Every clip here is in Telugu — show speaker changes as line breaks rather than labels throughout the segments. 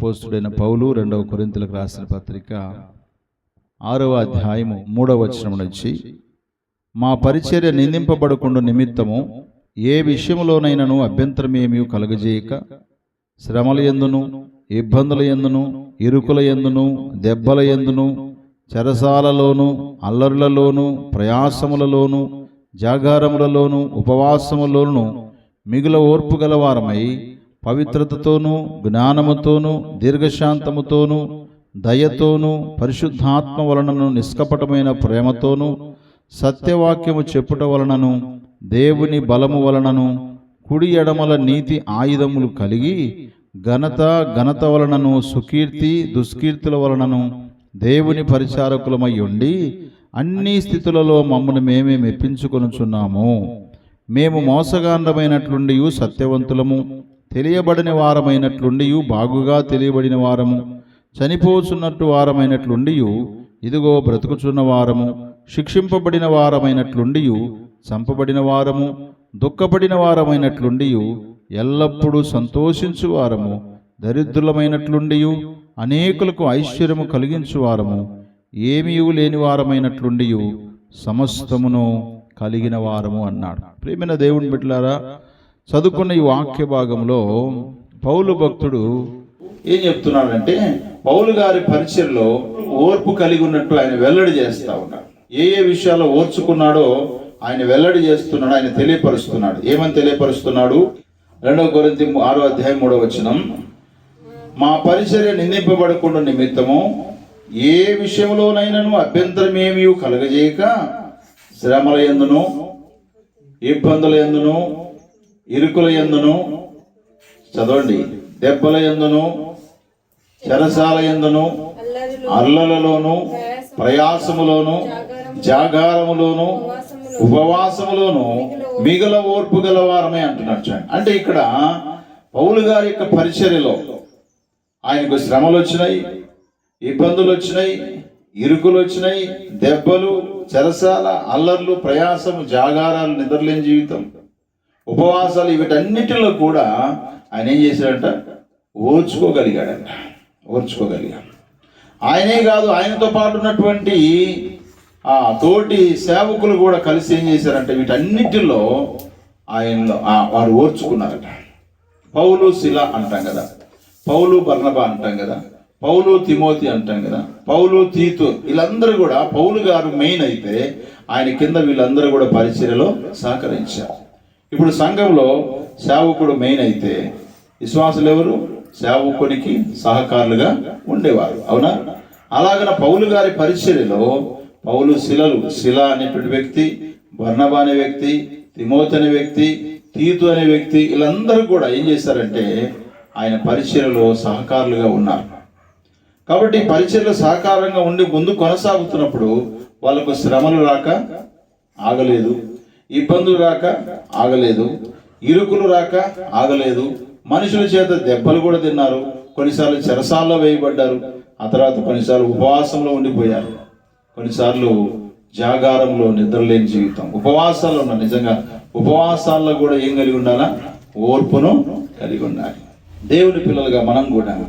అపోస్తుడైన పౌలు రెండవ కొరింతలకు రాసిన పత్రిక ఆరవ అధ్యాయము మూడవ వచనం నుంచి మా పరిచర్య నిందింపబడకుండా నిమిత్తము ఏ విషయంలోనైనాను అభ్యంతరమేమీ కలుగజేయక? శ్రమల ఎందును ఇబ్బందుల ఎందును ఇరుకుల ఎందును దెబ్బల ఎందును చెరసాలలోను అల్లరులలోను ప్రయాసములలోను జాగారములలోను ఉపవాసములోను మిగుల ఓర్పు గలవారమై పవిత్రతతోనూ జ్ఞానముతోనూ దీర్ఘశాంతముతోనూ దయతోనూ పరిశుద్ధాత్మ వలనను నిష్కపటమైన ప్రేమతోనూ సత్యవాక్యము చెప్పుట వలనను దేవుని బలము వలనను కుడి ఎడమల నీతి ఆయుధములు కలిగి ఘనత ఘనత వలనను సుకీర్తి దుష్కీర్తుల వలనను దేవుని పరిచారకులమై ఉండి అన్ని స్థితులలో మమ్మను మేమే మెప్పించుకొనుచున్నాము. మేము మోసగాండమైనట్లుండి సత్యవంతులము. తెలియబడిన వారమైనట్లుండి బాగుగా తెలియబడిన వారము. చనిపోచున్నట్టు వారమైనట్లుండి ఇదిగో బ్రతుకుచున్న వారము. శిక్షింపబడిన వారమైనట్లుండి చంపబడిన వారము. దుఃఖపడిన వారమైనట్లుండి ఎల్లప్పుడూ సంతోషించు వారము. దరిద్రులమైనట్లుండి అనేకులకు ఐశ్వర్యము కలిగించు వారము. ఏమీ లేని వారమైనట్లుండి సమస్తమును కలిగిన వారము అన్నాడు. ప్రేమైన దేవుని బిడ్డలారా చదువుకున్న ఈ వాక్య భాగంలో పౌలు భక్తుడు ఏం చెప్తున్నాడంటే పౌలు గారి పరిచయలో ఓర్పు కలిగి ఉన్నట్టు ఆయన వెల్లడి చేస్తా ఉన్నాడు. ఏ ఏ విషయాల్లో ఓర్చుకున్నాడో ఆయన వెల్లడి చేస్తున్నాడు ఆయన తెలియపరుస్తున్నాడు. ఏమని తెలియపరుస్తున్నాడు? రెండవ కొరింతి ఆరో అధ్యాయం మూడవ వచనం. మా పరిచర్య నిందింపబడకుండా నిమిత్తము ఏ విషయంలోనైనాను అభ్యంతరమేమీ కలగజేయక శ్రమల ఎందును ఇబ్బందుల ఎందును ఇరుకుల ఎందును చదవండి దెబ్బల ఎందును చెరసాల ఎందును అల్లలలోను ప్రయాసములోను జాగారములోను ఉపవాసములోను మిగల ఓర్పు గలవారమే అంటున్నాడు చూడండి. అంటే ఇక్కడ పౌలు గారి యొక్క పరిచర్యలో ఆయనకు శ్రమలు వచ్చినాయి ఇబ్బందులు వచ్చినాయి ఇరుకులు వచ్చినాయి దెబ్బలు చెరసాల అల్లర్లు ప్రయాసము జాగారాలు నిద్రలేని జీవితం ఉపవాసాలు వీటన్నిటిలో కూడా ఆయన ఏం చేశాడంట? ఓర్చుకోగలిగాడంట. ఓర్చుకోగలిగాడు. ఆయనే కాదు ఆయనతో పాటు ఉన్నటువంటి ఆ తోటి సేవకులు కూడా కలిసి ఏం చేశారంటే వీటన్నిటిలో ఆయనలో వారు ఓర్చుకున్నారట. పౌలు శిల అంటాం కదా. పౌలు బర్నబా అంటాం కదా. పౌలు తిమోతి అంటాం కదా. పౌలు తీతు వీళ్ళందరూ కూడా పౌలు గారు మెయిన్ అయితే ఆయన కింద వీళ్ళందరూ కూడా పరిచర్యలో సహకరించారు. ఇప్పుడు సంఘంలో సేవకుడు మెయిన్ అయితే విశ్వాసులు ఎవరు సేవకునికి సహకారులుగా ఉండేవారు. అవునా? అలాగన పౌలు గారి పరిచర్యలో పౌలు శిలలు శిల అనేటువంటి వ్యక్తి బర్ణబ అనే వ్యక్తి తిమోతి అనే వ్యక్తి తీతు అనే వ్యక్తి వీళ్ళందరూ కూడా ఏం చేశారంటే ఆయన పరిచర్యలో సహకారులుగా ఉన్నారు. కాబట్టి పరిచయలో సహకారంగా ఉండి ముందు కొనసాగుతున్నప్పుడు వాళ్ళకు శ్రమలు రాక ఆగలేదు. ఇబ్బందులు రాక ఆగలేదు ఇరుకులు రాక ఆగలేదు. మనుషుల చేత దెబ్బలు కూడా తిన్నారు. కొన్నిసార్లు చెరసాల్లో వేయబడ్డారు. ఆ తర్వాత కొన్నిసార్లు ఉపవాసంలో ఉండిపోయారు. కొన్నిసార్లు జాగారంలో నిద్రలేని జీవితం. ఉపవాసాలు ఉన్న నిజంగా ఉపవాసాల్లో కూడా ఏం కలిగి ఉండాలా? ఓర్పును కలిగి ఉండాలి. దేవుని పిల్లలుగా మనం కూడా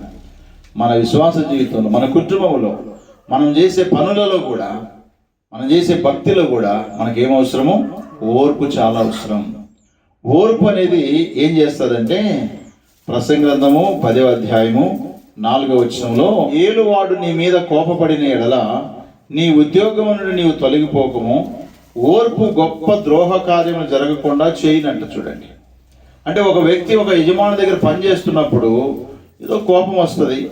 మన విశ్వాస జీవితంలో మన కుటుంబంలో మనం చేసే పనులలో కూడా మనం చేసే భక్తిలో కూడా మనకేం అవసరమో అవసరము ఓర్పు చాలా అవసరం. ఓర్పు అనేది ఏం చేస్తుందంటే ప్రసంగ్రంథము పదవ అధ్యాయము నాలుగవ వచనంలో ఏలువాడు నీ మీద కోపపడిన ఎడల నీ ఉద్యోగము నుండి నీవు తొలగిపోకము. ఓర్పు గొప్ప ద్రోహ కార్యము జరగకుండా చేయనంట చూడండి. అంటే ఒక వ్యక్తి ఒక యజమాని దగ్గర పని చేస్తున్నప్పుడు ఏదో కోపం వస్తుంది.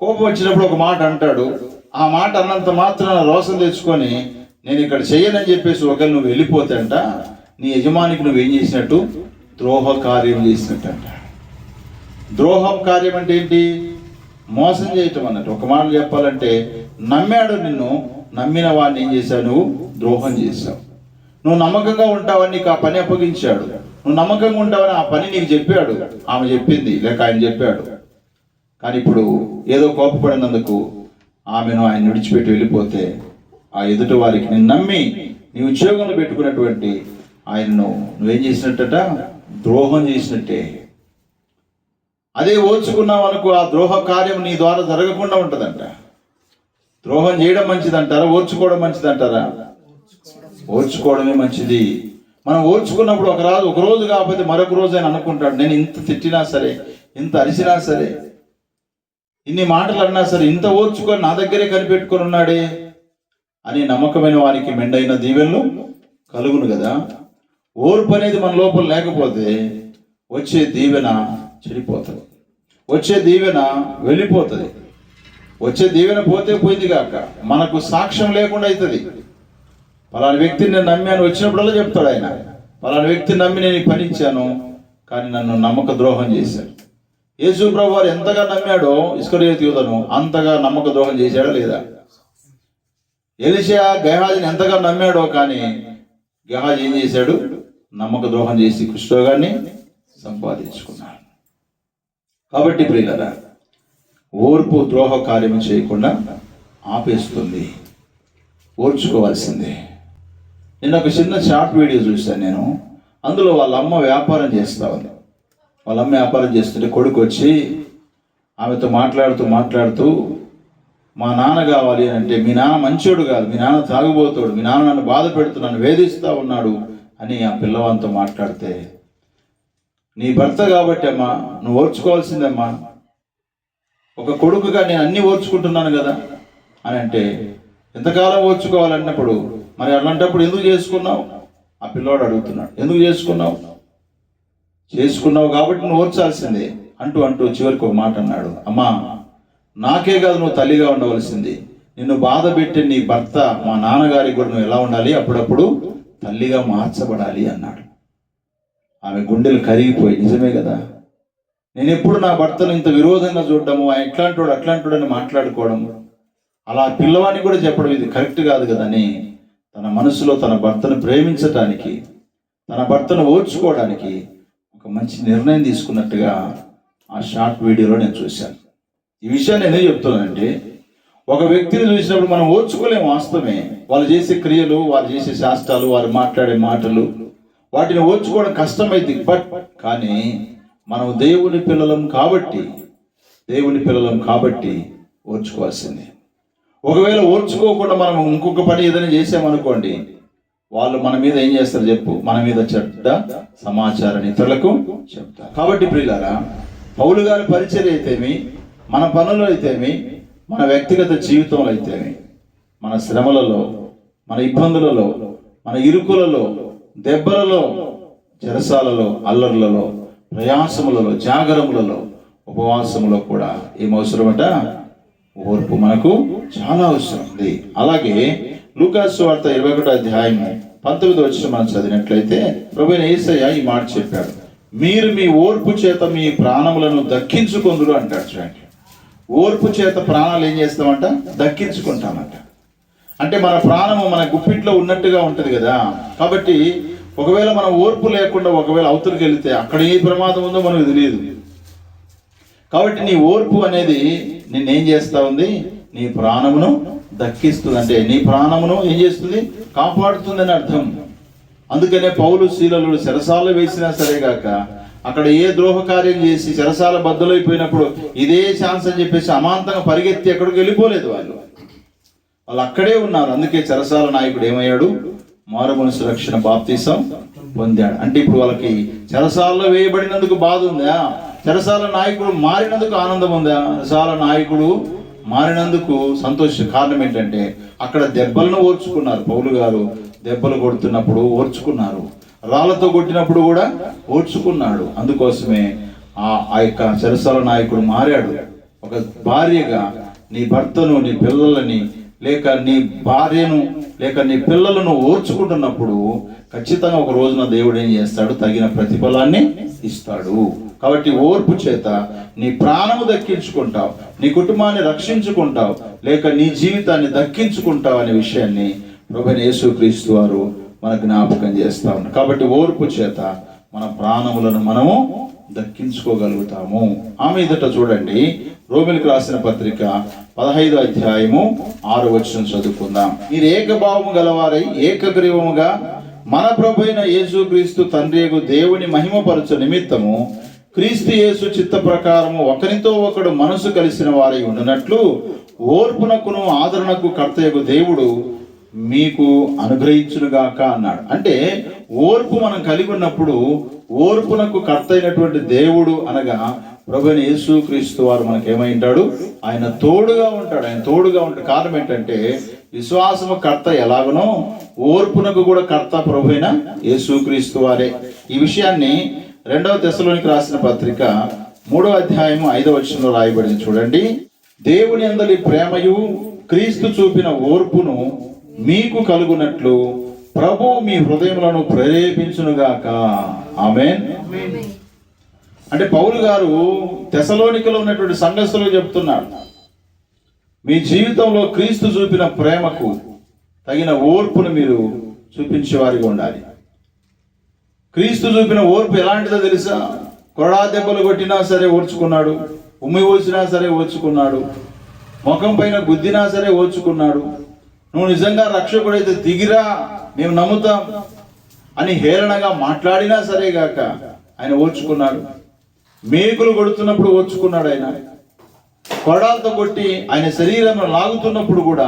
కోపం వచ్చినప్పుడు ఒక మాట అంటాడు. ఆ మాట అన్నంత మాత్రాన రోసం తెచ్చుకొని నేను ఇక్కడ చెయ్యనని చెప్పేసి ఒకవేళ నువ్వు వెళ్ళిపోతే అంట నీ యజమానికి నువ్వేం చేసినట్టు? ద్రోహ కార్యం చేసినట్టు అంట ద్రోహం కార్యం అంటే ఏంటి? మోసం చేయటం అన్నట్టు. ఒక మాట చెప్పాలంటే నమ్మాడు నిన్ను నమ్మిన వాడిని ఏం చేశావు నువ్వు? ద్రోహం చేశావు. నువ్వు నమ్మకంగా ఉంటావని నీకు ఆ పని అప్పగించాడు. నువ్వు నమ్మకంగా ఉంటావని ఆ పని నీకు చెప్పాడు. ఆమె చెప్పింది లేక ఆయన చెప్పాడు. కానీ ఇప్పుడు ఏదో కోపపడినందుకు ఆమెను ఆయన విడిచిపెట్టి వెళ్ళిపోతే ఆ ఎదుటి వారికి నేను నమ్మి నీ ఉద్యోగంలో పెట్టుకున్నటువంటి ఆయనను నువ్వేం చేసినట్టట? ద్రోహం చేసినట్టే. అదే ఓచుకున్నావు అనుకో ఆ ద్రోహ కార్యం నీ ద్వారా జరగకుండా ఉంటుందంట. ద్రోహం చేయడం మంచిదంటారా? ఓర్చుకోవడం మంచిదంటారా? ఓర్చుకోవడమే మంచిది. మనం ఓర్చుకున్నప్పుడు ఒక రాజు ఒక రోజు కాకపోతే మరొక రోజు అని అనుకుంటాడు నేను ఇంత తిట్టినా సరే ఇంత అరిసినా సరే ఇన్ని మాటలు అన్నా సరే ఇంత ఓర్చుకొని నా దగ్గరే కనిపెట్టుకొని ఉన్నాడే అని నమ్మకమైన వారికి మెండైన దీవెనలు కలుగును కదా. ఓర్పు అనేది మన లోపల లేకపోతే వచ్చే దీవెన చెడిపోతుంది. వచ్చే దీవెన వెళ్ళిపోతుంది. వచ్చే దీవెన పోతే పోయింది కాక మనకు సాక్ష్యం లేకుండా అవుతుంది పలానా వ్యక్తిని నేను నమ్మాను వచ్చినప్పుడల్లా చెప్తాడు ఆయన. పలానా వ్యక్తిని నమ్మి నేను పనిచ్చాను కానీ నన్ను నమ్మక ద్రోహం చేశాడు. యేసు ప్రభు వారు ఎంతగా నమ్మాడో ఇసుకరేతి యూదను అంతగా నమ్మక ద్రోహం చేశాడా లేదా? ఎలిషియా గెహాజీని ఎంతగా నమ్మాడో కానీ గెహాజీ ఏం చేశాడు? నమ్మక ద్రోహం చేసి కృష్ణోగాన్ని సంపాదించుకున్నాడు. కాబట్టి ప్రియులరా ఓర్పు ద్రోహ కార్యం చేయకుండా ఆపేస్తుంది. ఓర్చుకోవాల్సిందే. నేను ఒక చిన్న షార్ట్ వీడియో చూశాను నేను. అందులో వాళ్ళ అమ్మ వ్యాపారం చేస్తా ఉంది. వాళ్ళ అమ్మ వ్యాపారం చేస్తుంటే కొడుకు వచ్చి ఆమెతో మాట్లాడుతూ మాట్లాడుతూ మా నాన్న కావాలి అని అంటే మీ నాన్న మంచోడు కాదు మీ నాన్న తాగుబోతాడు మీ నాన్న నన్ను బాధ పెడుతున్నాను వేధిస్తూ ఉన్నాడు అని ఆ పిల్లవానితో మాట్లాడితే నీ భర్త కాబట్టి అమ్మా నువ్వు ఓర్చుకోవాల్సిందమ్మా. ఒక కొడుకుగా నేను అన్ని ఓర్చుకుంటున్నాను కదా అని అంటే ఎంతకాలం ఓర్చుకోవాలన్నప్పుడు? మరి అలాంటప్పుడు ఎందుకు చేసుకున్నావు? ఆ పిల్లోడు అడుగుతున్నాడు ఎందుకు చేసుకున్నావు? చేసుకున్నావు కాబట్టి నువ్వు ఓర్చాల్సిందే అంటూ అంటూ చివరికి ఒక మాట అన్నాడు అమ్మా నాకే కాదు నువ్వు తల్లిగా ఉండవలసింది. నిన్ను బాధ పెట్టి నీ భర్త మా నాన్నగారికి కూడా నువ్వు ఎలా ఉండాలి? అప్పుడప్పుడు తల్లిగా మార్చబడాలి అన్నాడు. ఆమె గుండెలు కరిగిపోయి నిజమే కదా? నేను ఎప్పుడు నా భర్తను ఇంత విరోధంగా చూడడము ఆయన ఎట్లాంటోడు అట్లాంటోడు అని మాట్లాడుకోవడము అలా పిల్లవాడిని కూడా చెప్పడం ఇది కరెక్ట్ కాదు కదని తన మనసులో తన భర్తను ప్రేమించటానికి తన భర్తను ఓర్చుకోవడానికి ఒక మంచి నిర్ణయం తీసుకున్నట్టుగా ఆ షార్ట్ వీడియోలో నేను చూశాను. ఈ విషయాన్ని ఎందుకు చెప్తున్నానంటే ఒక వ్యక్తిని చూసినప్పుడు మనం ఓర్చుకోలేము వాస్తవమే. వాళ్ళు చేసే క్రియలు వాళ్ళు చేసే శాస్త్రాలు వారు మాట్లాడే మాటలు వాటిని ఓర్చుకోవడం కష్టమైంది బట్ కానీ మనం దేవుని పిల్లలం కాబట్టి దేవుని పిల్లలం కాబట్టి ఓర్చుకోవాల్సిందే. ఒకవేళ ఓర్చుకోకుండా మనం ఇంకొక పని ఏదైనా చేసామనుకోండి వాళ్ళు మన మీద ఏం చేస్తారు చెప్పు? మన మీద చెడ్డ సమాచారాన్ని ఇతరులకు చెప్తారు. కాబట్టి ప్రియులారా పౌలు గారి పరిచయం అయితేమి మన పనులు అయితేమి మన వ్యక్తిగత జీవితంలో అయితేమి మన శ్రమలలో మన ఇబ్బందులలో మన ఇరుకులలో దెబ్బలలో జరసాలలో అల్లర్లలో ప్రయాసములలో జాగరములలో ఉపవాసములో కూడా ఏమవసరమట ఓర్పు మనకు చాలా అవసరం ఉంది. అలాగే లూకాసు వార్త ఇరవై ఒకటో అధ్యాయము పంతొమ్మిది వచ్చిన మనం చదివినట్లయితే ప్రభు ఏసయ్య ఈ మాట చెప్పాడు. మీరు మీ ఓర్పు చేత మీ ప్రాణములను దక్కించుకొందురు అంటాడు చూడండి. ఓర్పు చేత ప్రాణాలు ఏం చేస్తామంట? దక్కించుకుంటామంట. అంటే మన ప్రాణము మన గుప్పిట్లో ఉన్నట్టుగా ఉంటుంది కదా. కాబట్టి ఒకవేళ మనం ఓర్పు లేకుండా ఒకవేళ అవతలికి వెళితే అక్కడ ఏ ప్రమాదం ఉందో మనకు తెలియదు. కాబట్టి నీ ఓర్పు అనేది నిన్నేం చేస్తా ఉంది? నీ ప్రాణమును దక్కిస్తుంది. అంటే నీ ప్రాణమును ఏం చేస్తుంది? కాపాడుతుందని అర్థం. అందుకనే పౌలు శీలలు శరసాలు వేసినా సరే కాక అక్కడ ఏ ద్రోహ కార్యం చేసి చెరసాల బద్దలైపోయినప్పుడు ఇదే ఛాన్స్ అని చెప్పేసి అమాంతంగా పరిగెత్తి ఎక్కడికి వెళ్ళిపోలేదు వాళ్ళు. వాళ్ళు అక్కడే ఉన్నారు. అందుకే చెరసాల నాయకుడు ఏమయ్యాడు? మారుమనసు రక్షణ బాప్తీసం పొందాడు. అంటే ఇప్పుడు వాళ్ళకి చెరసాలలో వేయబడినందుకు బాధ ఉందా? చెరసాల నాయకుడు మారినందుకు ఆనందం ఉందా? చెరసాల నాయకుడు మారినందుకు సంతోష కారణం ఏంటంటే అక్కడ దెబ్బలను ఓర్చుకున్నారు. పౌలు గారు దెబ్బలు కొడుతున్నప్పుడు ఓర్చుకున్నారు. రాళ్ళతో కొట్టినప్పుడు కూడా ఓడ్చుకున్నాడు అందుకోసమే ఆ ఆ యొక్క చెరసాల నాయకుడు మారాడు. ఒక భార్యగా నీ భర్తను నీ పిల్లలని లేక నీ భార్యను లేక నీ పిల్లలను ఓర్చుకుంటున్నప్పుడు ఖచ్చితంగా ఒక రోజున దేవుడు ఏం చేస్తాడు? తగిన ప్రతిఫలాన్ని ఇస్తాడు. కాబట్టి ఓర్పు చేత నీ ప్రాణము దక్కించుకుంటావు నీ కుటుంబాన్ని రక్షించుకుంటావు లేక నీ జీవితాన్ని దక్కించుకుంటావు అనే విషయాన్ని ప్రభు యేసుక్రీస్తు వారు మన జ్ఞాపకం చేస్తా ఉన్నారు కాబట్టి ఓర్పు చేత మన ప్రాణములను మనము దక్కించుకోగలుగుతాము. ఆమె ఎదుట చూడండి. రోమిలకు రాసిన పత్రిక పదహైదు అధ్యాయము ఆరు వచ్చిన చదువుకుందాం. మీరు ఏకభావము గలవారై ఏకగ్రీవముగా మన ప్రభు అయిన యేసుక్రీస్తు తండ్రియకు దేవుని మహిమపరచు నిమిత్తము క్రీస్తు యేసు చిత్త ప్రకారము ఒకరితో ఒకడు మనసు కలిసిన వారై ఉండినట్లు ఓర్పునకును ఆదరణకు కర్తయ్యకు దేవుడు మీకు అనుగ్రహించునుగాక అన్నాడు. అంటే ఓర్పు మనం కలిగి ఉన్నప్పుడు ఓర్పునకు కర్త అయినటువంటి దేవుడు అనగా ప్రభుని యేసు క్రీస్తు వారు మనకి ఏమై ఉంటాడు? ఆయన తోడుగా ఉంటాడు. ఆయన తోడుగా ఉంటాడు కారణం ఏంటంటే విశ్వాసము కర్త ఎలాగనో ఓర్పునకు కూడా కర్త ప్రభు అయిన యేసు క్రీస్తు వారే. ఈ విషయాన్ని రెండవ దశలోనికి రాసిన పత్రిక మూడవ అధ్యాయము ఐదవ వచనంలో రాయబడింది. చూడండి. దేవుని అందరి ప్రేమయు క్రీస్తు చూపిన ఓర్పును మీకు కలుగునట్లు ప్రభు మీ హృదయములను ప్రేరేపించునుగాక. ఆమెన్. అంటే పౌలు గారు తెసలోనికలో ఉన్నటువంటి సంఘస్థులు చెప్తున్నాడు మీ జీవితంలో క్రీస్తు చూపిన ప్రేమకు తగిన ఓర్పును మీరు చూపించే వారిగా ఉండాలి. క్రీస్తు చూపిన ఓర్పు ఎలాంటిదో తెలుసా? కొరడా దెబ్బలు కొట్టినా సరే ఓర్చుకున్నాడు ఉమ్మి పోసినా సరే ఓర్చుకున్నాడు ముఖం పైన గుద్దినా సరే ఓర్చుకున్నాడు నువ్వు నిజంగా రక్షకుడైతే దిగిరా మేము నమ్ముతాం అని హేళనగా మాట్లాడినా సరే గాక ఆయన ఓర్చుకున్నాడు. మేకులు కొడుతున్నప్పుడు ఓర్చుకున్నాడు ఆయన. కొడాలతో కొట్టి ఆయన శరీరంలో లాగుతున్నప్పుడు కూడా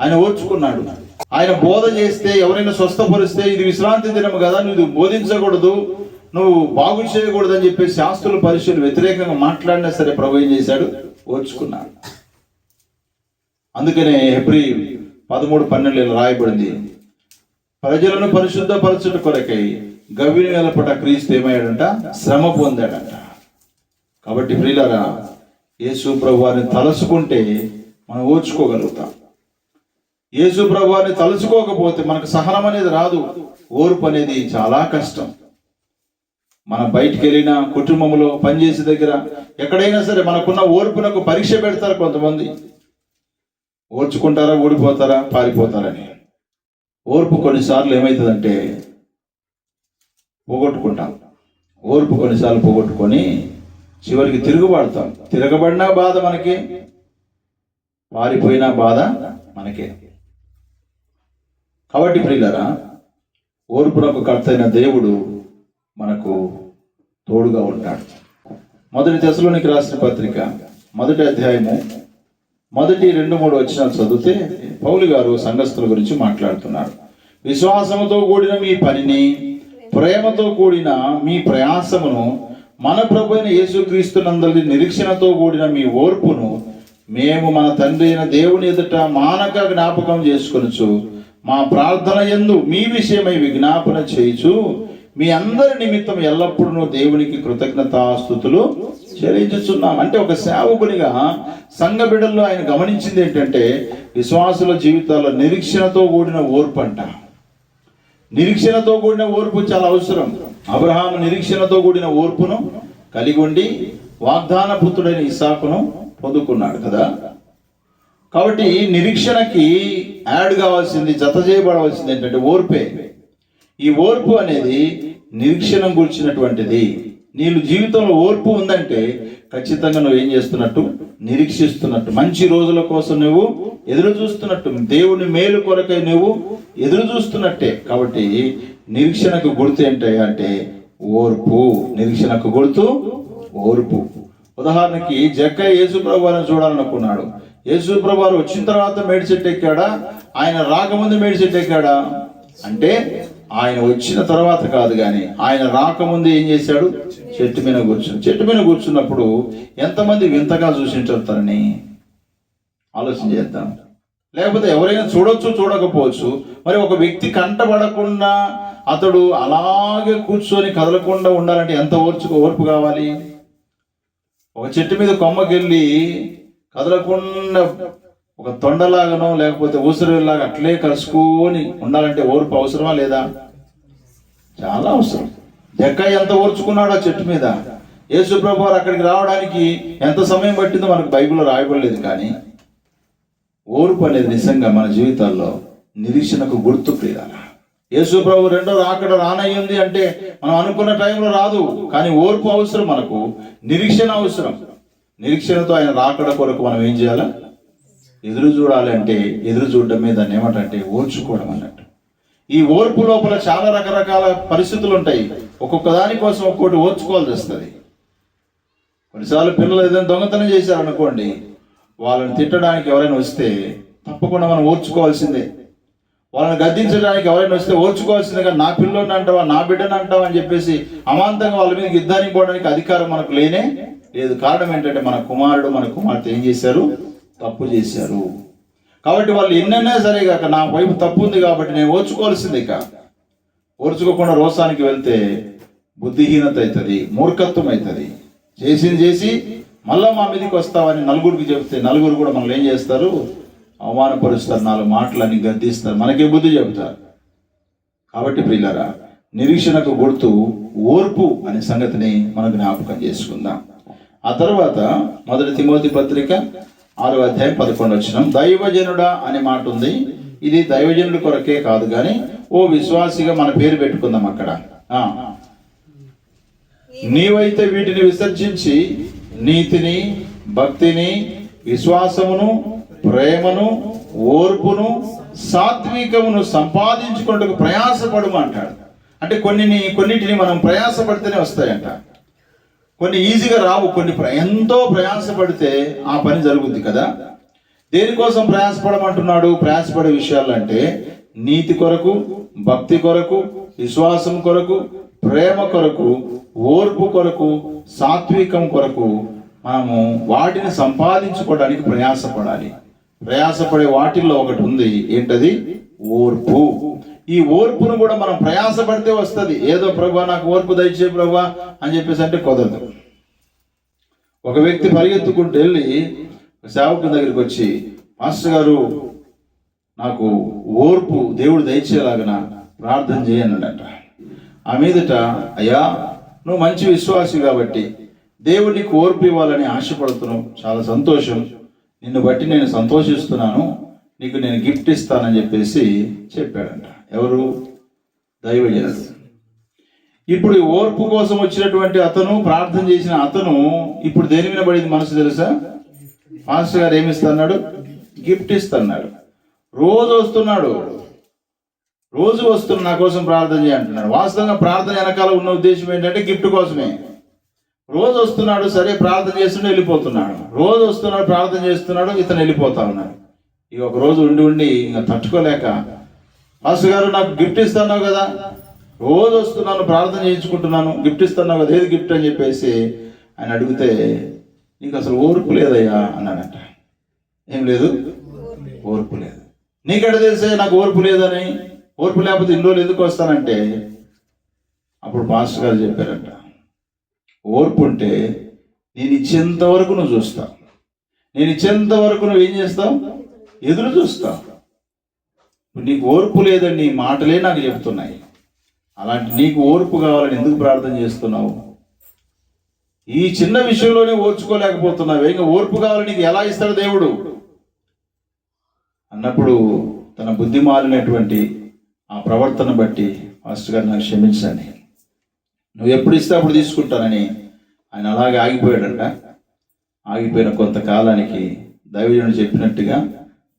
ఆయన ఓర్చుకున్నాడు. ఆయన బోధ చేస్తే ఎవరైనా స్వస్థపరిస్తే ఇది విశ్రాంతి దినం కదా నువ్వు బోధించకూడదు నువ్వు బాగు చేయకూడదు అని చెప్పి శాస్త్రుల పరిశీలు వ్యతిరేకంగా మాట్లాడినా సరే ప్రభు ఏం చేశాడు? ఓర్చుకున్నాడు. అందుకనే ఎప్రి పదమూడు పన్నెండులో రాయబడింది. ప్రజలను పరిశుద్ధపరచుట కొరకై గవిని నిలపట క్రీస్తు ఏమయ్యాడంట? శ్రమ పొందాడంట. కాబట్టి ప్రియులరా యేసు ప్రభువారిని తలుసుకుంటే మనం ఓర్చుకోగలుగుతాం. యేసు ప్రభువారిని తలుచుకోకపోతే మనకు సహనం అనేది రాదు. ఓర్పు అనేది చాలా కష్టం. మనం బయటికి వెళ్ళిన కుటుంబంలో పనిచేసే దగ్గర ఎక్కడైనా సరే మనకున్న ఓర్పునకు పరీక్ష పెడతారు కొంతమంది. ఓర్చుకుంటారా ఓడిపోతారా పారిపోతారని. ఓర్పు కొన్నిసార్లు ఏమవుతుందంటే పోగొట్టుకుంటాం. ఓర్పు కొన్నిసార్లు పోగొట్టుకొని చివరికి తిరుగుబడతాం తిరగబడినా బాధ మనకి పారిపోయినా బాధ మనకే. కాబట్టి ప్రియులరా ఓర్పునకు కర్తైన దేవుడు మనకు తోడుగా ఉంటాడు. మొదటి దశలోనికి రాసిన పత్రిక మొదటి అధ్యాయము మొదటి రెండు మూడు వచ్చిన చదివితే పౌలు గారు సంఘస్థుల గురించి మాట్లాడుతున్నారు. విశ్వాసముతో కూడిన మీ పనిని ప్రేమతో కూడిన మీ ప్రయాసమును మన ప్రభు అయిన యేసుక్రీస్తునందరి నిరీక్షణతో కూడిన మీ ఓర్పును మేము మన తండ్రి అయిన దేవుని ఎదుట మానక జ్ఞాపకం చేసుకొనుచు మా ప్రార్థన ఎందు మీ విషయమై విజ్ఞాపన చేయుచు మీ అందరి నిమిత్తం ఎల్లప్పుడూ దేవునికి కృతజ్ఞతాస్థుతులు చెల్లించుచున్నాం అంటే ఒక సేవకునిగా సంఘ బిడ్డల్లో ఆయన గమనించింది ఏంటంటే విశ్వాసుల జీవితాల్లో నిరీక్షణతో కూడిన ఓర్పు అంట నిరీక్షణతో కూడిన ఓర్పు చాలా అవసరం. అబ్రహాం నిరీక్షణతో కూడిన ఓర్పును కలిగి ఉండి వాగ్దాన పుత్రుడైన ఇసాకును పొందుకున్నాడు కదా. కాబట్టి నిరీక్షణకి యాడ్ కావాల్సింది జత చేయబడవలసింది ఏంటంటే ఓర్పే. ఈ ఓర్పు అనేది నిరీక్షణం గురించినటువంటిది నీళ్ళు జీవితంలో ఓర్పు ఉందంటే ఖచ్చితంగా నువ్వు ఏం చేస్తున్నట్టు? నిరీక్షిస్తున్నట్టు. మంచి రోజుల కోసం నువ్వు ఎదురు చూస్తున్నట్టు. దేవుని మేలు కొరకై నువ్వు ఎదురు చూస్తున్నట్టే. కాబట్టి నిరీక్షణకు గుర్తు ఏంటే అంటే ఓర్పు. నిరీక్షణకు గుర్తు ఓర్పు. ఉదాహరణకి జక్క యేసుప్రభు వారిని చూడాలనుకున్నాడు. యేసుప్రభు వారు వచ్చిన తర్వాత మేడిచెట్టు ఎక్కాడా? ఆయన రాకముందు మేడిచెట్టు ఎక్కాడా? అంటే ఆయన వచ్చిన తర్వాత కాదు కానీ ఆయన రాకముందు ఏం చేశాడు? చెట్టు మీద కూర్చుని చెట్టు మీద కూర్చున్నప్పుడు ఎంతమంది వింతగా చూసింటారని ఆలోచన చేద్దాం. లేకపోతే ఎవరైనా చూడొచ్చు చూడకపోవచ్చు. మరి ఒక వ్యక్తి కంటపడకుండా అతడు అలాగే కూర్చొని కదలకుండా ఉండాలంటే ఎంత ఓర్చు ఓర్పు కావాలి? ఒక చెట్టు మీద కొమ్మకెళ్ళి కదలకుండా ఒక తొండలాగానో లేకపోతే ఊసరిలాగా అట్లే కలుసుకొని ఉండాలంటే ఓర్పు అవసరమా లేదా? చాలా అవసరం. జక్క ఎంత ఓర్చుకున్నాడో చెట్టు మీద. యేసుప్రభు వారు అక్కడికి రావడానికి ఎంత సమయం పట్టిందో మనకు బైబిల్లో రాయబడలేదు కానీ ఓర్పు అనేది నిజంగా మన జీవితాల్లో నిరీక్షణకు గుర్తు ప్రియాల యేసుప్రభు రెండో రాకడ రానయ్యింది అంటే మనం అనుకున్న టైంలో రాదు. కానీ ఓర్పు అవసరం మనకు నిరీక్షణ అవసరం. నిరీక్షణతో ఆయన రాకడ కొరకు మనం ఏం చేయాలా? ఎదురు చూడాలి అంటే ఎదురు చూడడం దాన్ని ఏమంటే ఓర్చుకోవడం అన్నట్టు. ఈ ఓర్పు లోపల చాలా రకరకాల పరిస్థితులు ఉంటాయి. ఒక్కొక్క దాని కోసం ఒక్కొక్కటి ఓర్చుకోవాల్సి వస్తుంది. కొన్నిసార్లు పిల్లలు ఏదైనా దొంగతనం చేశారనుకోండి వాళ్ళని తిట్టడానికి ఎవరైనా వస్తే తప్పకుండా మనం ఓర్చుకోవాల్సిందే. వాళ్ళని గద్దించడానికి ఎవరైనా వస్తే ఓర్చుకోవాల్సిందే కానీ నా పిల్లోని అంటావా నా బిడ్డని అంటావా అని చెప్పేసి అమాంతంగా వాళ్ళ మీద యుద్ధానికి పోవడానికి అధికారం మనకు లేనే లేదు. కారణం ఏంటంటే మన కుమారుడు మన కుమార్తె ఏం చేశారు? తప్పు చేశారు. కాబట్టి వాళ్ళు ఎన్నైనా సరే కాక నా వైపు తప్పు ఉంది కాబట్టి నేను ఓర్చుకోవాల్సింది ఇక. ఓర్చుకోకుండా రోసానికి వెళ్తే బుద్ధిహీనత అవుతుంది మూర్ఖత్వం అవుతుంది. చేసింది చేసి మళ్ళా మా మీదకి వస్తావని నలుగురికి చెప్తే నలుగురు కూడా మనల్ని ఏం చేస్తారు? అవమానపరుస్తారు నాలుగు మాటలని గద్దిస్తారు. మనకే బుద్ధి చెబుతారు. కాబట్టి ప్రియులరా నిరీక్షణకు గుర్తు ఓర్పు అనే సంగతిని మనం జ్ఞాపకం చేసుకుందాం. ఆ తర్వాత మొదటి తిమోతి పత్రిక ఆరో అధ్యాయం పదకొండు వచ్చిన. దైవజనుడా అనే మాట ఉంది. ఇది దైవజనుడి కొరకే కాదు కానీ ఓ విశ్వాసిగా మన పేరు పెట్టుకుందాం అక్కడ. నీవైతే వీటిని విసర్జించి నీతిని భక్తిని విశ్వాసమును ప్రేమను ఓర్పును సాత్వికమును సంపాదించుకుంటకు ప్రయాసపడము అంటాడు. అంటే కొన్ని కొన్నిటిని మనం ప్రయాసపడితేనే వస్తాయంట. కొన్ని ఈజీగా రావు కొన్ని ప్ర- ఎంతో ప్రయాసపడితే ఆ పని జరుగుద్ది కదా. దేనికోసం ప్రయాసపడమంటున్నాడు? ప్రయాసపడే విషయాలు అంటే నీతి కొరకు భక్తి కొరకు విశ్వాసం కొరకు ప్రేమ కొరకు ఓర్పు కొరకు సాత్వికం కొరకు మనము వాటిని సంపాదించుకోవడానికి ప్రయాసపడాలి. ప్రయాసపడే వాటిల్లో ఒకటి ఉంది. ఏంటది? ఓర్పు. ఈ ఓర్పును కూడా మనం ప్రయాసపడితే వస్తుంది. ఏదో ప్రభా నాకు ఓర్పు దయచే ప్రభా అని చెప్పేసి అంటే కుదరదు. ఒక వ్యక్తి పరిగెత్తుకుంటూ వెళ్ళి సేవకుని దగ్గరికి వచ్చి మాస్టర్ గారు నాకు ఓర్పు దేవుడు దయచేలాగన ప్రార్థన చేయనుడట. ఆ మీదట అయ్యా నువ్వు మంచి విశ్వాసి కాబట్టి దేవుడు నీకు ఓర్పు ఇవ్వాలని ఆశపడుతున్నావు. చాలా సంతోషం. నిన్ను బట్టి నేను సంతోషిస్తున్నాను. నీకు నేను గిఫ్ట్ ఇస్తానని చెప్పేసి చెప్పాడంట. ఎవరు? దైవజనుడు ఇప్పుడు ఈ ఓర్పు కోసం వచ్చినటువంటి అతను ప్రార్థన చేసిన అతను ఇప్పుడు దేని మీద పడింది మనసు తెలుసా? మాస్టర్ గారు ఏమి ఇస్తున్నాడు? గిఫ్ట్ ఇస్తున్నాడు. రోజు వస్తున్నాడు. రోజు వస్తున్న నా కోసం ప్రార్థన చేయ అంటున్నాడు. వాస్తవంగా ప్రార్థన వెనకాల ఉన్న ఉద్దేశం ఏంటంటే గిఫ్ట్ కోసమే. రోజు వస్తున్నాడు సరే ప్రార్థన చేస్తుండే వెళ్ళిపోతున్నాడు. రోజు వస్తున్నాడు ప్రార్థన చేస్తున్నాడు ఇతను వెళ్ళిపోతా ఉన్నాడు. ఇక ఒక రోజు ఉండి ఉండి ఇంకా తట్టుకోలేక మాస్టర్ గారు నాకు గిఫ్ట్ ఇస్తున్నావు కదా. రోజు వస్తున్నాను ప్రార్థన చేయించుకుంటున్నాను. గిఫ్ట్ ఇస్తున్నావు కదా ఏది గిఫ్ట్ అని చెప్పేసి ఆయన అడిగితే నీకు అసలు ఓర్పు లేదయ్యా అన్నాడంట. ఏం లేదు? ఓర్పు లేదు. నీకెడ తెలిసే నాకు ఓర్పు లేదని? ఓర్పు లేకపోతే ఇన్ని రోజులు ఎందుకు వస్తానంటే? అప్పుడు మాస్టర్ గారు చెప్పారంట. ఓర్పు ఉంటే నేను ఇచ్చేంత వరకు నువ్వు చూస్తావు. నేను ఇచ్చేంత వరకు నువ్వు ఏం చేస్తావు? ఎదురు చూస్తావు. నీకు ఓర్పు లేదని నీ మాటలే నాకు చెప్తున్నాయి. అలాంటి నీకు ఓర్పు కావాలని ఎందుకు ప్రార్థన చేస్తున్నావు? ఈ చిన్న విషయంలోనే ఓర్చుకోలేకపోతున్నావు. ఇంకా ఓర్పు కావాలని నీకు ఎలా ఇస్తాడు దేవుడు? అన్నప్పుడు తన బుద్ధి మారినటువంటి ఆ ప్రవర్తన బట్టి మాస్టర్ గారు నాకు క్షమించండి. నువ్వు ఎప్పుడు ఇస్తే అప్పుడు తీసుకుంటానని ఆయన అలాగే ఆగిపోయాడంట. ఆగిపోయిన కొంతకాలానికి దైవజనుడు చెప్పినట్టుగా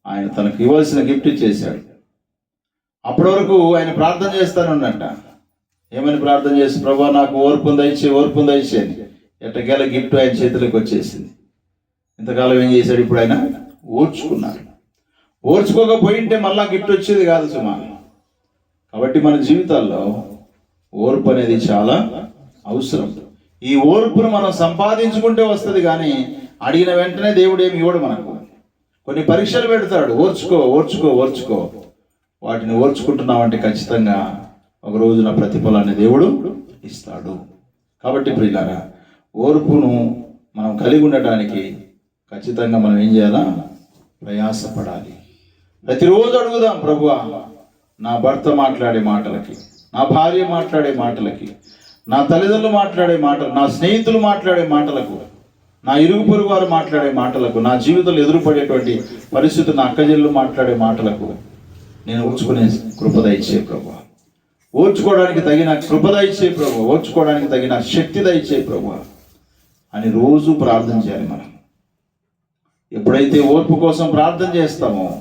ఆయన తనకు ఇవ్వాల్సిన గిఫ్ట్ ఇచ్చేశాడు. అప్పటి వరకు ఆయన ప్రార్థన చేస్తానున్నట్ట ఏమని ప్రార్థన చేసి ప్రభా నాకు ఓర్పు దయచే ఓర్పు దయచే అని. ఎట్టకేల గిఫ్ట్ ఆయన చేతులకు వచ్చేసింది. ఇంతకాలం ఏం చేశాడు? ఇప్పుడు ఆయన ఓర్చుకున్నాడు. ఓర్చుకోకపోయింటే మళ్ళా గిఫ్ట్ వచ్చేది కాదు సుమా. కాబట్టి మన జీవితాల్లో ఓర్పు అనేది చాలా అవసరం. ఈ ఓర్పును మనం సంపాదించుకుంటే వస్తుంది కానీ అడిగిన వెంటనే దేవుడు ఏమి ఇవ్వడు మనకు. కొన్ని పరీక్షలు పెడతాడు ఓర్చుకో ఓర్చుకో ఓర్చుకో వాటిని ఓర్చుకుంటున్నామంటే ఖచ్చితంగా ఒక రోజున ప్రతిఫలాన్ని దేవుడు ఇస్తాడు. కాబట్టి ప్రియులారా ఓర్పును మనం కలిగి ఉండటానికి ఖచ్చితంగా మనం ఏం చేయాలా? ప్రయాసపడాలి. ప్రతిరోజు అడుగుదాం ప్రభు నా భర్త మాట్లాడే మాటలకి నా భార్య మాట్లాడే మాటలకి నా తల్లిదండ్రులు మాట్లాడే మాటలు నా స్నేహితులు మాట్లాడే మాటలకు నా ఇరుగు పొరుగు వారు మాట్లాడే మాటలకు నా జీవితంలో ఎదురుపడేటువంటి పరిస్థితులు నా అక్కజల్లు మాట్లాడే మాటలకు నేను ఓర్చుకునే కృపద ఇచ్చే ప్రభు. ఓర్చుకోవడానికి తగిన కృపద ఇచ్చే ప్రభు. ఓర్చుకోవడానికి తగిన శక్తి దయచే ప్రభు. అని రోజు ప్రార్థన చేయాలి మనం. ఎప్పుడైతే ఓర్పు కోసం ప్రార్థన చేస్తామో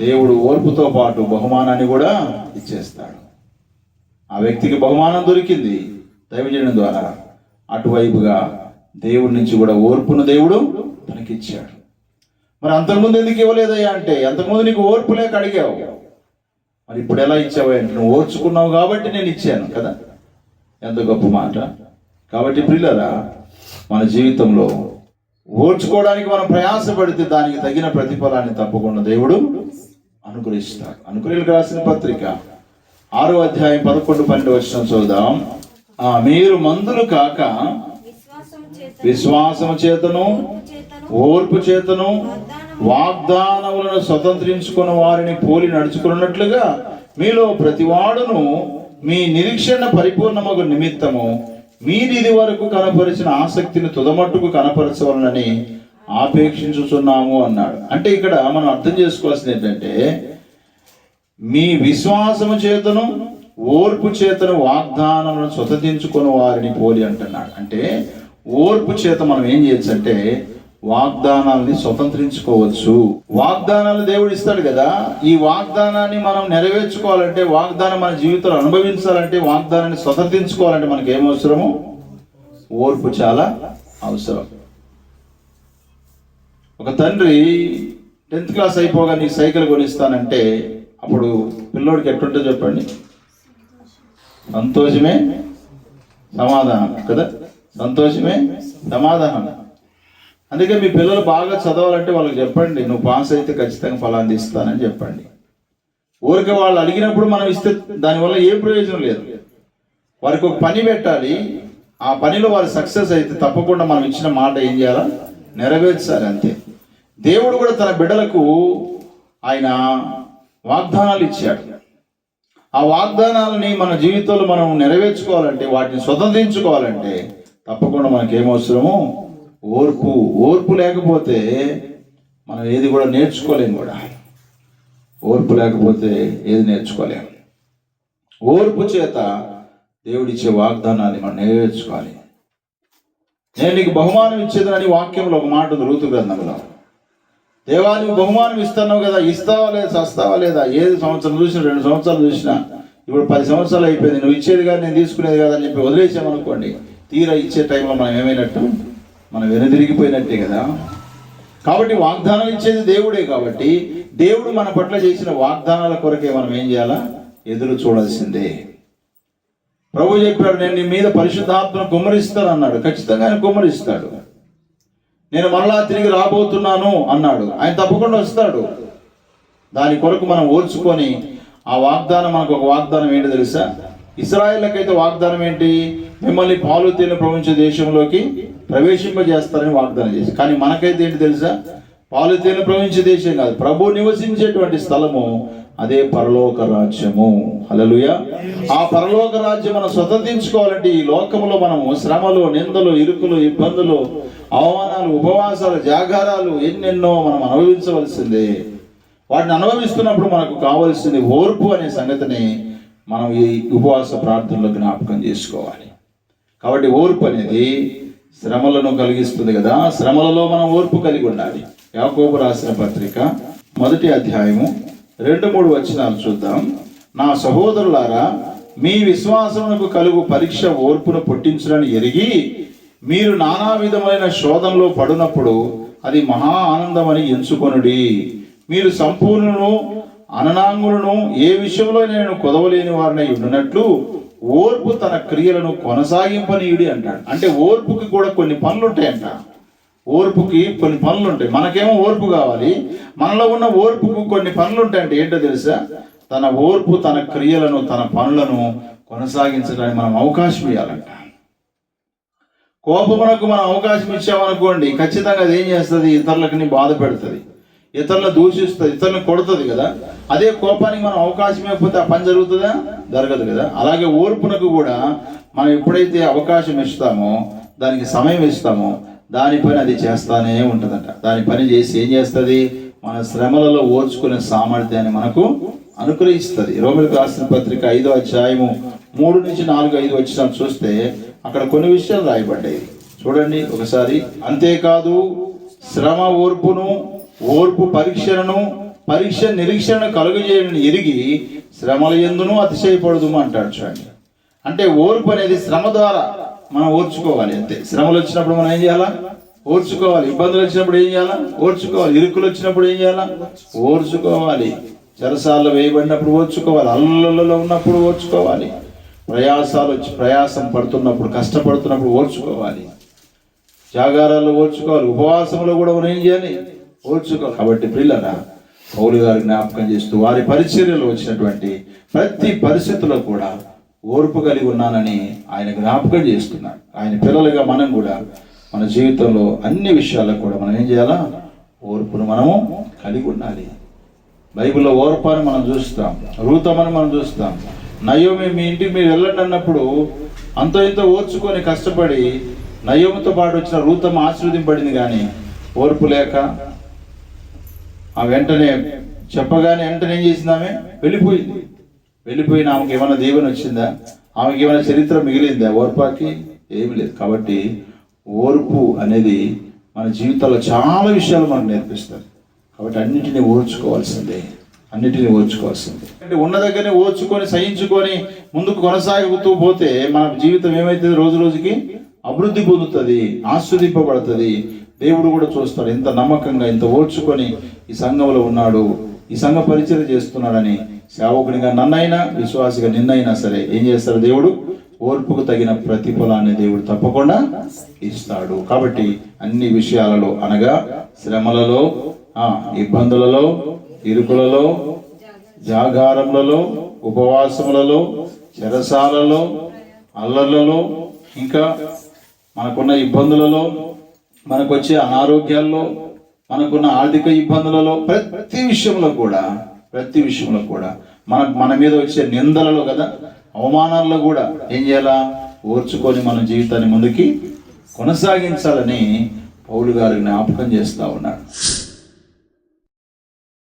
దేవుడు ఓర్పుతో పాటు బహుమానాన్ని కూడా ఇచ్చేస్తాడు. ఆ వ్యక్తికి బహుమానం దొరికింది దైవజనం ద్వారా. అటువైపుగా దేవుడి నుంచి కూడా ఓర్పును దేవుడు తనకిచ్చాడు. మరి అంతకుముందు ఎందుకు ఇవ్వలేదయ్యా అంటే అంతకుముందు నీకు ఓర్పు లేక అడిగావు. మరి ఇప్పుడు ఎలా ఇచ్చావు? అంటే నువ్వు ఓర్చుకున్నావు కాబట్టి నేను ఇచ్చాను కదా? ఎంత గొప్ప మాట. కాబట్టి పిల్లరా మన జీవితంలో ఓర్చుకోవడానికి మనం ప్రయాసపడితే దానికి తగిన ప్రతిఫలాన్ని తప్పకుండా దేవుడు అనుగ్రహిస్తాడు. అనుగ్రహిలకు రాసిన పత్రిక ఆరో అధ్యాయం పదకొండు పన్నెండు వచ్చిన చూద్దాం ఆ, మీరు మందులు కాక
విశ్వాసము చేత
విశ్వాసము చేతను
చేతను
ఓర్పు చేతను వాగ్దానములను స్వతంత్రించుకున్న వారిని పోలి నడుచుకున్నట్లుగా మీలో ప్రతివాడును మీ నిరీక్షణ పరిపూర్ణమగు నిమిత్తము. మీరిది వరకు కనపరిచిన ఆసక్తిని తుదమట్టుకు కనపరచవలనని ఆపేక్షించుచున్నాము అన్నాడు. అంటే ఇక్కడ మనం అర్థం చేసుకోవాల్సింది ఏంటంటే మీ విశ్వాసము చేతను ఓర్పు చేతను వాగ్దానములను స్వతంత్రించుకున్న వారిని పోలి అంటున్నాడు. అంటే ఓర్పు చేత మనం ఏం చేయొచ్చు అంటే వాగ్దానాల్ని స్వతంత్రించుకోవచ్చు. వాగ్దానాలు దేవుడు ఇస్తాడు కదా? ఈ వాగ్దానాన్ని మనం నెరవేర్చుకోవాలంటే వాగ్దానం మన జీవితంలో అనుభవించాలంటే వాగ్దానాన్ని స్వతంత్రించుకోవాలంటే మనకి ఏమవసరము ఓర్పు చాలా అవసరం. ఒక తండ్రి టెన్త్ క్లాస్ అయిపోగా నీకు సైకిల్ కొనిస్తానంటే అప్పుడు పిల్లోడికి ఎట్లుంటే చెప్పండి. సంతోషమే సమాధానం కదా? సంతోషమే సమాధానం. అందుకే మీ పిల్లలు బాగా చదవాలంటే వాళ్ళకి చెప్పండి నువ్వు పాస్ అయితే ఖచ్చితంగా ఫలాన్ని ఇస్తానని చెప్పండి. ఊరికే వాళ్ళు అడిగినప్పుడు మనం ఇస్తే దానివల్ల ఏ ప్రయోజనం లేదు. వారికి ఒక పని పెట్టాలి. ఆ పనిలో వారు సక్సెస్ అయితే తప్పకుండా మనం ఇచ్చిన మాట ఏం చేయాలా? నెరవేర్చాలి అంతే. దేవుడు కూడా తన బిడ్డలకు ఆయన వాగ్దానాలు ఇచ్చాడు. ఆ వాగ్దానాలని మన జీవితంలో మనం నెరవేర్చుకోవాలంటే వాటిని స్వతంత్రించుకోవాలంటే తప్పకుండా మనకి ఓర్పు ఓర్పు లేకపోతే మనం ఏది కూడా నేర్చుకోలేము కూడా. ఓర్పు లేకపోతే ఏది నేర్చుకోలేము ఓర్పు చేత దేవుడిచ్చే వాగ్దానాన్ని మనం నెరవేర్చుకోవాలి. నేను నీకు బహుమానం ఇచ్చేదని వాక్యంలో ఒక మాట ఉంది ఋతు గ్రంథంలో. దేవా నువ్వు బహుమానం ఇస్తున్నావు కదా ఇస్తావా లేదా చస్తావా లేదా? ఏది సంవత్సరం చూసినా రెండు సంవత్సరాలు చూసినా ఇప్పుడు పది సంవత్సరాలు అయిపోయింది. నువ్వు ఇచ్చేది కాదు నేను తీసుకునేది కాదని అని చెప్పి వదిలేసామనుకోండి తీరా ఇచ్చే టైంలో మనం ఏమైనట్టు మనం వెనుదిరిగిపోయినట్టే కదా. కాబట్టి వాగ్దానం ఇచ్చేది దేవుడే కాబట్టి దేవుడు మన పట్ల చేసిన వాగ్దానాల కొరకే మనం ఏం చేయాలా? ఎదురు చూడాల్సిందే. ప్రభు చెప్పాడు నేను నీ మీద పరిశుద్ధాత్మను కుమ్మరిస్తాను అన్నాడు ఖచ్చితంగా ఆయన కుమ్మరిస్తాడు నేను మరలా తిరిగి రాబోతున్నాను అన్నాడు. ఆయన తప్పకుండా వస్తాడు. దాని కొరకు మనం ఓర్చుకొని ఆ వాగ్దానం మనకు ఒక వాగ్దానం ఏంటి తెలుసా? ఇస్రాయేళ్ళకైతే వాగ్దానం ఏంటి? మిమ్మల్ని పాలు తేలిన ప్రపంచ దేశంలోకి ప్రవేశింపజేస్తారని వాగ్దానం చేసి. కానీ మనకైతే ఏంటి తెలుసా? పాలు తేలిన ప్రపంచ దేశం కాదు. ప్రభు నివసించేటువంటి స్థలము అదే పరలోక రాజ్యము. అలలుయ ఆ పరలోక రాజ్యం మనం స్వతంత్రించుకోవాలంటే ఈ లోకములో మనము శ్రమలు నిందలు ఇరుకులు ఇబ్బందులు అవమానాలు ఉపవాసాలు జాగారాలు ఎన్నెన్నో మనం అనుభవించవలసిందే. వాటిని అనుభవిస్తున్నప్పుడు మనకు కావలసింది ఓర్పు అనే సంగతిని మనం ఈ ఉపవాస ప్రార్థనలో జ్ఞాపకం చేసుకోవాలి. కాబట్టి ఓర్పు అనేది శ్రమలను కలిగిస్తుంది కదా శ్రమలలో మనం ఓర్పు కలిగి ఉండాలి. యాకోబు రాసిన పత్రిక మొదటి అధ్యాయము రెండు మూడు వచనాలు చూద్దాం. నా సహోదరులారా మీ విశ్వాసమునకు కలుగు పరీక్ష ఓర్పును పుట్టించునని ఎరిగి మీరు నానా విధమైన శోధనలో పడినప్పుడు అది మహా ఆనందమని ఎంచుకొనుడి. మీరు సంపూర్ణను అననాంగులను ఏ విషయంలో నేను కొదవలేని వారిని ఉండినట్లు ఓర్పు తన క్రియలను కొనసాగింపనీయుడి అంటాడు. అంటే ఓర్పుకి కూడా కొన్ని పనులు ఉంటాయంట ఓర్పుకి కొన్ని పనులు ఉంటాయి మనకేమో ఓర్పు కావాలి. మనలో ఉన్న ఓర్పుకు కొన్ని పనులు ఉంటాయంటే ఏంటో తెలుసా? తన ఓర్పు తన క్రియలను తన పనులను కొనసాగించడానికి మనం అవకాశం ఇవ్వాలంట కోపమునకు మనం అవకాశం ఇచ్చామనుకోండి ఖచ్చితంగా అది ఏం చేస్తుంది? ఇతరులకి బాధ పెడుతుంది. ఇతరులను దూషిస్తుంది ఇతరులను కొడుతుంది కదా. అదే కోపానికి మనం అవకాశం ఇవ్వకపోతే ఆ పని జరుగుతుందా? జరగదు కదా. అలాగే ఓర్పునకు కూడా మనం ఎప్పుడైతే అవకాశం ఇస్తామో దానికి సమయం ఇస్తామో దాని పని అది చేస్తానే ఉంటుందంట. దాని పని చేసి ఏం చేస్తుంది? మన శ్రమలలో ఓర్చుకునే సామర్థ్యాన్ని మనకు అనుగ్రహిస్తుంది. రోమిలకు రాసిన పత్రిక ఐదో అధ్యాయము మూడు నుంచి నాలుగు ఐదు వచ్చిన చూస్తే అక్కడ కొన్ని విషయాలు రాయబడ్డాయి. చూడండి ఒకసారి. అంతేకాదు శ్రమ ఓర్పును ఓర్పు పరీక్షలను పరీక్ష నిరీక్షణ కలుగజేయని ఎరిగి శ్రమల ఎందును అతిశయపడదు అంటాడు చూడండి. అంటే ఓర్పు అనేది శ్రమ ద్వారా మనం ఓర్చుకోవాలి అంతే. శ్రమలు వచ్చినప్పుడు మనం ఏం చేయాలా? ఓర్చుకోవాలి. ఇబ్బందులు వచ్చినప్పుడు ఏం చేయాలా? ఓర్చుకోవాలి. ఇరుకులు వచ్చినప్పుడు ఏం చేయాలా? ఓర్చుకోవాలి. చెరసాల్లో వేయబడినప్పుడు ఓర్చుకోవాలి. అల్లలలో ఉన్నప్పుడు ఓర్చుకోవాలి. ప్రయాసాలు వచ్చి ప్రయాసం పడుతున్నప్పుడు కష్టపడుతున్నప్పుడు ఓర్చుకోవాలి. జాగారాలు ఓర్చుకోవాలి. ఉపవాసంలో కూడా మనం ఏం చేయాలి? ఓర్చుకోవాలి కాబట్టి పిల్లరా పౌలు గారి జ్ఞాపకం చేస్తూ వారి పరిచర్యలో వచ్చినటువంటి ప్రతి పరిస్థితుల్లో కూడా ఓర్పు కలిగి ఉన్నానని ఆయన జ్ఞాపకం చేస్తున్నాడు ఆయన పిల్లలుగా మనం కూడా మన జీవితంలో అన్ని విషయాల్లో కూడా మనం ఏం చేయాలా? ఓర్పును మనము కలిగి ఉండాలి. బైబిల్లో అని మనం చూస్తాం రూతమని మనం చూస్తాం. నయోమి మీ ఇంటికి మీరు వెళ్ళండి అన్నప్పుడు అంత ఇంత ఓర్చుకొని కష్టపడి నయోమితో పాటు వచ్చిన రూతమ ఆశీర్వదింపడింది కానీ ఓర్పు లేక ఆ వెంటనే చెప్పగానే వెంటనే ఏం చేసింది ఆమె వెళ్ళిపోయింది. వెళ్ళిపోయిన ఆమెకి ఏమైనా దేవుని వచ్చిందా? ఆమెకి ఏమైనా చరిత్ర మిగిలిందా? ఓర్పాకి ఏమి లేదు. కాబట్టి ఓర్పు అనేది మన జీవితంలో చాలా విషయాలు మనకు నేర్పిస్తారు. కాబట్టి అన్నిటినీ ఓర్చుకోవాల్సిందే. అన్నిటినీ ఓర్చుకోవాల్సిందే. అంటే ఉన్న దగ్గరనే ఓర్చుకొని సహించుకొని ముందుకు కొనసాగుతూ పోతే మన జీవితం ఏమైతుంది రోజు రోజుకి? అభివృద్ధి పొందుతుంది ఆస్వాదింపబడుతుంది. దేవుడు కూడా చూస్తాడు ఎంత నమ్మకంగా ఇంత ఓడ్చుకొని ఈ సంఘంలో ఉన్నాడు ఈ సంఘ పరిచయం చేస్తున్నాడని సేవకునిగా నన్నైనా విశ్వాసిగా నిన్నైనా సరే ఏం చేస్తాడు దేవుడు? ఓర్పుకు తగిన ప్రతిఫలాన్ని దేవుడు తప్పకుండా ఇస్తాడు. కాబట్టి అన్ని విషయాలలో అనగా శ్రమలలో ఆ ఇబ్బందులలో ఇరుకులలో జాగారములలో ఉపవాసములలో చెరసాలలో అల్లర్లలో ఇంకా మనకున్న ఇబ్బందులలో మనకు వచ్చే అనారోగ్యాల్లో మనకున్న ఆర్థిక ఇబ్బందులలో ప్రతి విషయంలో కూడా ప్రతి విషయంలో కూడా మన మన మీద వచ్చే నిందలలో కదా అవమానాల్లో కూడా ఏం చేయాలా? ఓర్చుకొని మన జీవితాన్ని ముందుకి కొనసాగించాలని పౌలు గారు జ్ఞాపకం చేస్తూ ఉన్నాడు